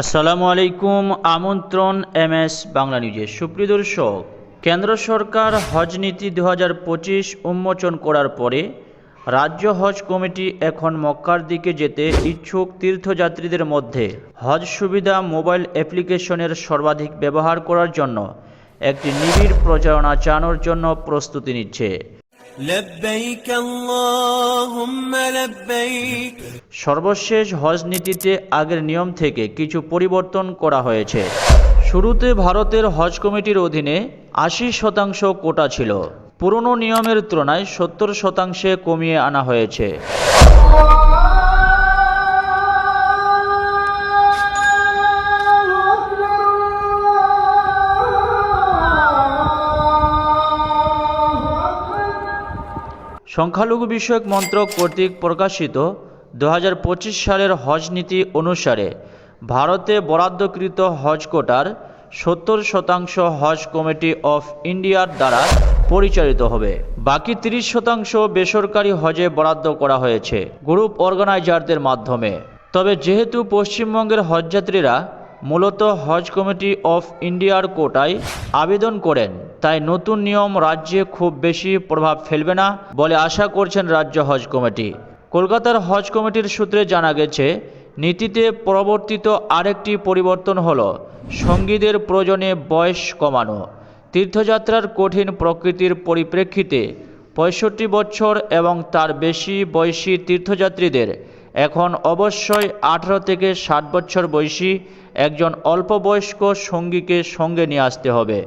আসসালামু আলাইকুম, আমন্ত্রণ এম এস বাংলা নিউজের সুপ্রিয় দর্শক। কেন্দ্র সরকার হজ নীতি দু হাজার পঁচিশ উন্মোচন করার পরে রাজ্য হজ কমিটি এখন মক্কার দিকে যেতে ইচ্ছুক তীর্থযাত্রীদের মধ্যে হজ সুবিধা মোবাইল অ্যাপ্লিকেশনের সর্বাধিক ব্যবহার করার জন্য একটি নিবিড় প্রচারণা চানোর জন্য প্রস্তুতি নিচ্ছে। সর্বশেষ হজ নীতিতে আগের নিয়ম থেকে কিছু পরিবর্তন করা হয়েছে। শুরুতে ভারতের হজ কমিটির অধীনে আশি শতাংশ কোটা ছিল। পুরনো নিয়মের তুলনায় সত্তর শতাংশে কমিয়ে আনা হয়েছে। সংখ্যালঘু বিষয়ক মন্ত্রক কর্তৃক প্রকাশিত দু হাজার পঁচিশ সালের হজ নীতি অনুসারে ভারতে বরাদ্দকৃত হজ কোটার সত্তর শতাংশ হজ কমিটি অফ ইন্ডিয়ার দ্বারা পরিচালিত হবে। বাকি তিরিশ শতাংশ বেসরকারি হজে বরাদ্দ করা হয়েছে, গ্রুপ অর্গানাইজারদের মাধ্যমে। তবে যেহেতু পশ্চিমবঙ্গের হজযাত্রীরা মূলত হজ কমিটি অফ ইন্ডিয়ার কোটায় আবেদন করেন। তাই নতুন নিয়ম রাজ্যে খুব বেশি প্রভাব ফেলবে না বলে আশা করছেন রাজ্য হজ কমিটি। কলকাতার হজ কমিটির সূত্রে জানা গেছে, নীতিতে প্রবর্তিত আরেকটি পরিবর্তন হল, সঙ্গীদের প্রয়োজনে বয়স কমানো। তীর্থযাত্রার কঠিন প্রকৃতির পরিপ্রেক্ষিতে পঁয়ষট্টি বছর এবং তার বেশি বয়সী তীর্থযাত্রীদের এখন অবশ্যই আঠারো থেকে ষাট বছর বয়সী একজন অল্পবয়স্ক সঙ্গীকে সঙ্গে নিয়ে আসতে হবে।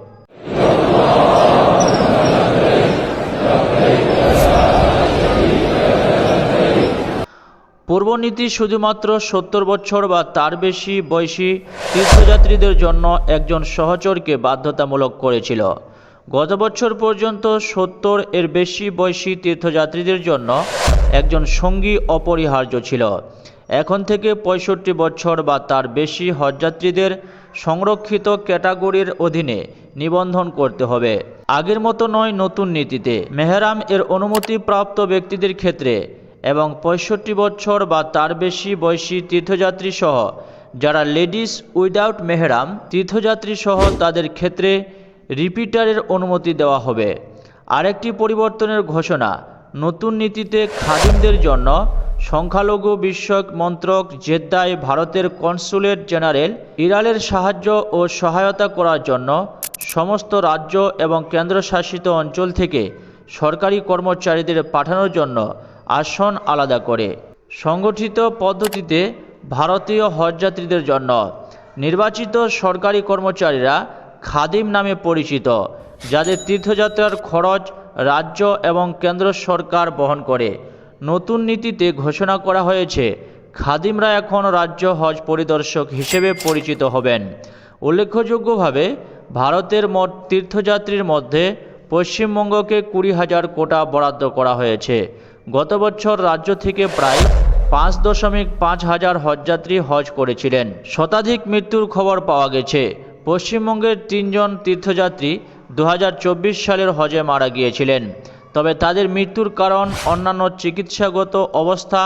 পূর্বনীতি শুধুমাত্র সত্তর বছর বা তার বেশি বয়সী তীর্থযাত্রীদের জন্য একজন সহচরকে বাধ্যতামূলক করেছিল। গত বছর পর্যন্ত সত্তর এর বেশি বয়সী তীর্থযাত্রীদের জন্য একজন সঙ্গী অপরিহার্য ছিল। এখন থেকে পঁয়ষট্টি বছর বা তার বেশি হজযাত্রীদের সংরক্ষিত ক্যাটাগরির অধীনে নিবন্ধন করতে হবে। আগের মতো নয় নতুন নীতিতে। মেহরাম এর অনুমতিপ্রাপ্ত ব্যক্তিদের ক্ষেত্রে এবং পঁয়ষট্টি বছর বা তার বেশি বয়সী তীর্থযাত্রী সহ যারা লেডিস উইদাউট মেহরাম তীর্থযাত্রী সহ তাদের ক্ষেত্রে রিপিটারের অনুমতি দেওয়া হবে। আরেকটি পরিবর্তনের ঘোষণা, নতুন নীতিতে খাদিমদের জন্য সংখ্যালঘু বিষয়ক মন্ত্রক জেদ্দায় ভারতের কনসুলেট জেনারেল ইরালের সাহায্য ও সহায়তা করার জন্য সমস্ত রাজ্য এবং কেন্দ্রশাসিত অঞ্চল থেকে সরকারি কর্মচারীদের পাঠানোর জন্য আসন আলাদা করে। সংগঠিত পদ্ধতিতে ভারতীয় হজযাত্রীদের জন্য নির্বাচিত সরকারি কর্মচারীরা খাদিম নামে পরিচিত, যাদের তীর্থযাত্রার খরচ রাজ্য এবং কেন্দ্র সরকার বহন করে। নতুন নীতিতে ঘোষণা করা হয়েছে, খাদিমরা এখন রাজ্য হজ পরিদর্শক হিসেবে পরিচিত হবেন। উল্লেখযোগ্যভাবে, ভারতের মোট তীর্থযাত্রীর মধ্যে পশ্চিমবঙ্গকে কুড়ি হাজার কোটা বরাদ্দ করা হয়েছে। গত বছর রাজ্য থেকে প্রায় পাঁচ দশমিক পাঁচ হাজার হজযাত্রী হজ করেছিলেন। শতাধিক মৃত্যুর খবর পাওয়া গেছে। পশ্চিমবঙ্গের তিনজন তীর্থযাত্রী দু হাজার চব্বিশ সালের হজে মারা গিয়েছিলেন। তবে তাদের মৃত্যুর কারণ অন্যান্য চিকিৎসাগত অবস্থা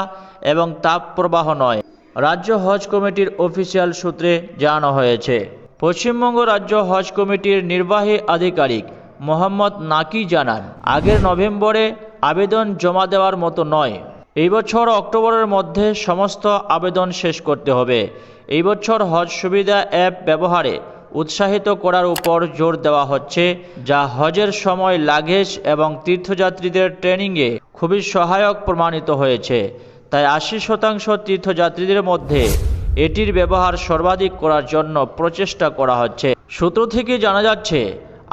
এবং তাপ প্রবাহ নয়। রাজ্য হজ কমিটির অফিসিয়াল সূত্রে জানানো হয়েছে। পশ্চিমবঙ্গ রাজ্য হজ কমিটির নির্বাহী আধিকারিক মোহাম্মদ নাকি জানান, আগের নভেম্বরে আবেদন জমা দেওয়ার মতো নয়। এই বছর অক্টোবরের মধ্যে সমস্ত আবেদন শেষ করতে হবে। এই বছর হজ সুবিধা অ্যাপ ব্যবহারে উৎসাহিত করার উপর জোর দেওয়া হচ্ছে, যা হজের সময় লাগেজ এবং তীর্থযাত্রীদের ট্রেনিংয়ে খুবই সহায়ক প্রমাণিত হয়েছে। তাই আশি শতাংশ তীর্থযাত্রীদের মধ্যে এটির ব্যবহার সর্বাধিক করার জন্য প্রচেষ্টা করা হচ্ছে। সূত্র থেকে জানা যাচ্ছে,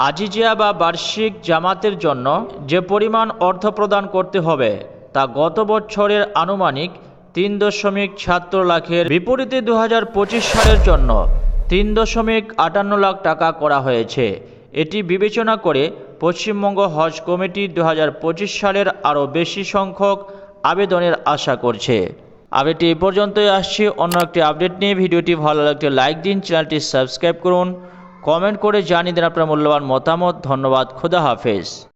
আজিজিয়া বা বার্ষিক জামাতের জন্য যে পরিমাণ অর্থ প্রদান করতে হবে, তা গত বছরের আনুমানিক তিন দশমিক ছাত্র লাখের বিপরীতে দু হাজার পঁচিশ সালের জন্য তিন দশমিক আটান্ন লাখ টাকা করা হয়েছে। এটি বিবেচনা করে পশ্চিমবঙ্গ হজ কমিটি দু হাজার পঁচিশ সালের আরও বেশি সংখ্যক আবেদনের আশা করছে। আপডেটটি এ পর্যন্তই আসছি। অন্য একটি আপডেট নিয়ে ভিডিওটি ভালো লাগলে লাইক দিন, চ্যানেলটি সাবস্ক্রাইব করুন, কমেন্ট করে জানিয়ে দিন আপনার মূল্যবান মতামত। ধন্যবাদ, খোদা হাফেজ।